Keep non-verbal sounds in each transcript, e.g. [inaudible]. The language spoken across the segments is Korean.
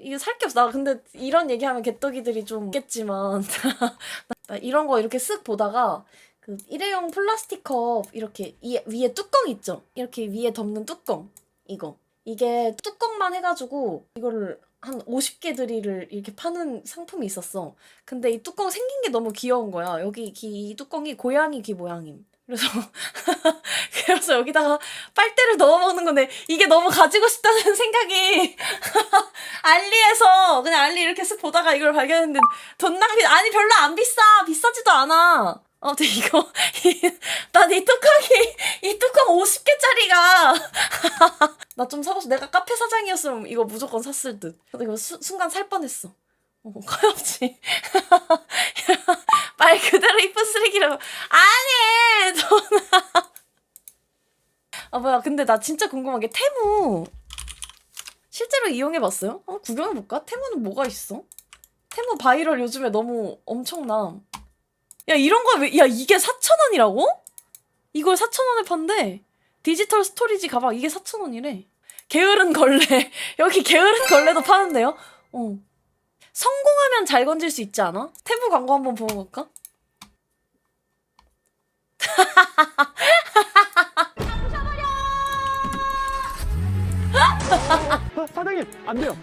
이게 살 게 없어. 나 근데 이런 얘기하면 개떡이들이 좀 있겠지만 [laughs] 나 이런 거 이렇게 쓱 보다가 그 일회용 플라스틱 컵 이렇게 이, 위에 뚜껑 있죠? 이렇게 위에 덮는 뚜껑 이거 이게 뚜껑만 해가지고 이거를 한 50개 들이를 이렇게 파는 상품이 있었어. 근데 이 뚜껑 생긴 게 너무 귀여운 거야. 여기 귀, 이 뚜껑이 고양이 귀 모양임. 그래서 [laughs] 그래서 여기다가 빨대를 넣어 먹는 건데 이게 너무 가지고 싶다는 [laughs] 생각이 [laughs] 알리에서 그냥 알리 이렇게 쓱 보다가 이걸 발견했는데 돈 낭비 아니 별로 안 비싸 비싸지도 않아. 아무튼 이거 난 이 뚜껑이 이 뚜껑 50개짜리가 나 좀 사고 싶어. 내가 카페 사장이었으면 이거 무조건 샀을 듯. 근데 이거 수- 순간 살 뻔했어. 어, 커엽지. 이쁜 쓰레기라고. 아니, 전아. 아, 뭐야. 근데 나 진짜 궁금한 게 테무. 실제로 이용해봤어요? 어, 구경해볼까? 테무는 뭐가 있어? 테무 바이럴 요즘에 너무 엄청나. 야, 이런 거 왜, 야, 이게 4,000원이라고? 이걸 4,000원에 판대. 디지털 스토리지 가방 이게 4,000원이래. 게으른 걸레. [laughs] 여기 게으른 걸레도 파는데요? 어. 성공하면 잘 건질 수 있지 않아? 테무 광고 한번 보고 볼까? 사장님 안 돼요.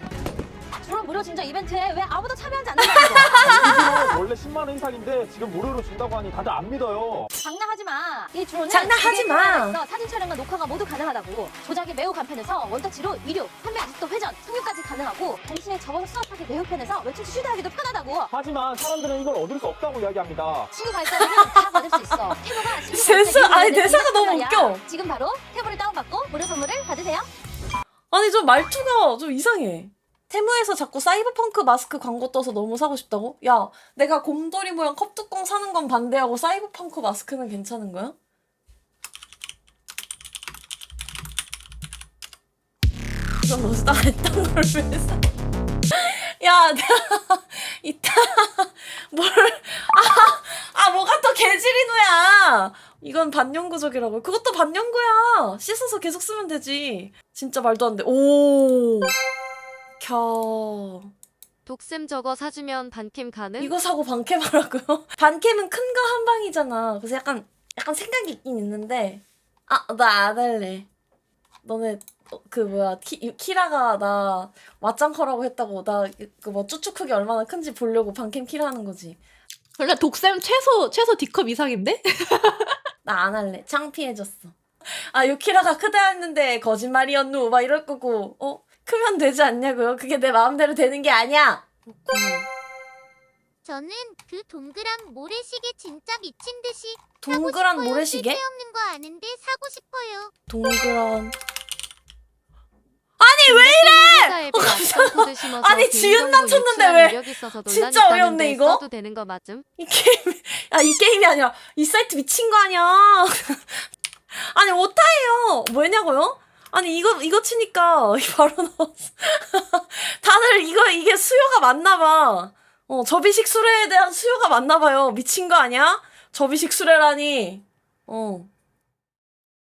저런 무료 진짜 이벤트에 왜 아무도 참여하지 않는 거야? 이거 원래 10만 원 인상인데 지금 무료로 준다고 하니 다들 안 믿어요. 장난하지 마. 이 드론은 장난하지 기계 마. 사진 촬영과 녹화가 모두 가능하다고. 조작이 매우 간편해서 원터치로 위료, 판매 아직도 회전, 착륙까지 가능하고 동시에 접어서 수납하기 매우 편해서 외출 휴대하기도 편하다고. 하지만 사람들은 이걸 얻을 수 없다고 이야기합니다. 신규 발사는 다 받을 수 있어. 태보가 발사 아니, 대사가 너무. 웃겨. 지금 바로 태보를 다운받고 무료 선물을 받으세요. 아니 좀 말투가 좀 이상해. 테무에서 자꾸 사이버펑크 마스크 광고 떠서 너무 사고 싶다고? 야, 내가 곰돌이 모양 컵뚜껑 사는 건 반대하고 사이버펑크 마스크는 괜찮은 거야? 그럼 너 나, 이딴 걸왜 사? [laughs] 야, 이건 반영구적이라고. 그것도 반영구야. 씻어서 계속 쓰면 되지. 진짜 말도 안 돼. 오. 켜. 독쌤 저거 사주면 반캠 가능? 이거 사고 반캠 하라고요? [laughs] 반캠은 큰 거 한 방이잖아. 그래서 약간 약간 생각이 있긴 있는데 아 나 안 할래. 너네 어, 그 뭐야 키, 키라가 나 맞짱 커라고 했다고 나 그 뭐 쭈쭈 크기 얼마나 큰지 보려고 반캠 키라 하는 거지. 원래 독쌤 최소 최소 D컵 이상인데? [laughs] 나 안 할래. 창피해졌어. 아 유키라가 크다 했는데 거짓말이었누 막 이럴 거고 어 크면 되지 않냐고요? 그게 내 마음대로 되는 게 아니야. 저는 그 동그란 모래시계 진짜 미친 듯이 동그란 모래시계? 쓸데없는 거 아는데 사고 싶어요. 동그란 회사에 심어서 아니, 지은만 쳤는데 왜? 진짜 어이없네, 이거? 써도 되는 거 맞음? 이 게임 아 이 게임이 아니라 이 사이트 미친 거 아니야? [laughs] 아니 오타예요. 뭐냐고요? 아니 이거 이거 치니까 [laughs] 바로 나왔어. [laughs] 다들 이거 이게 수요가 맞나 봐. 어 접이식 수레에 대한 수요가 맞나 봐요. 미친 거 아니야? 접이식 수레라니. 어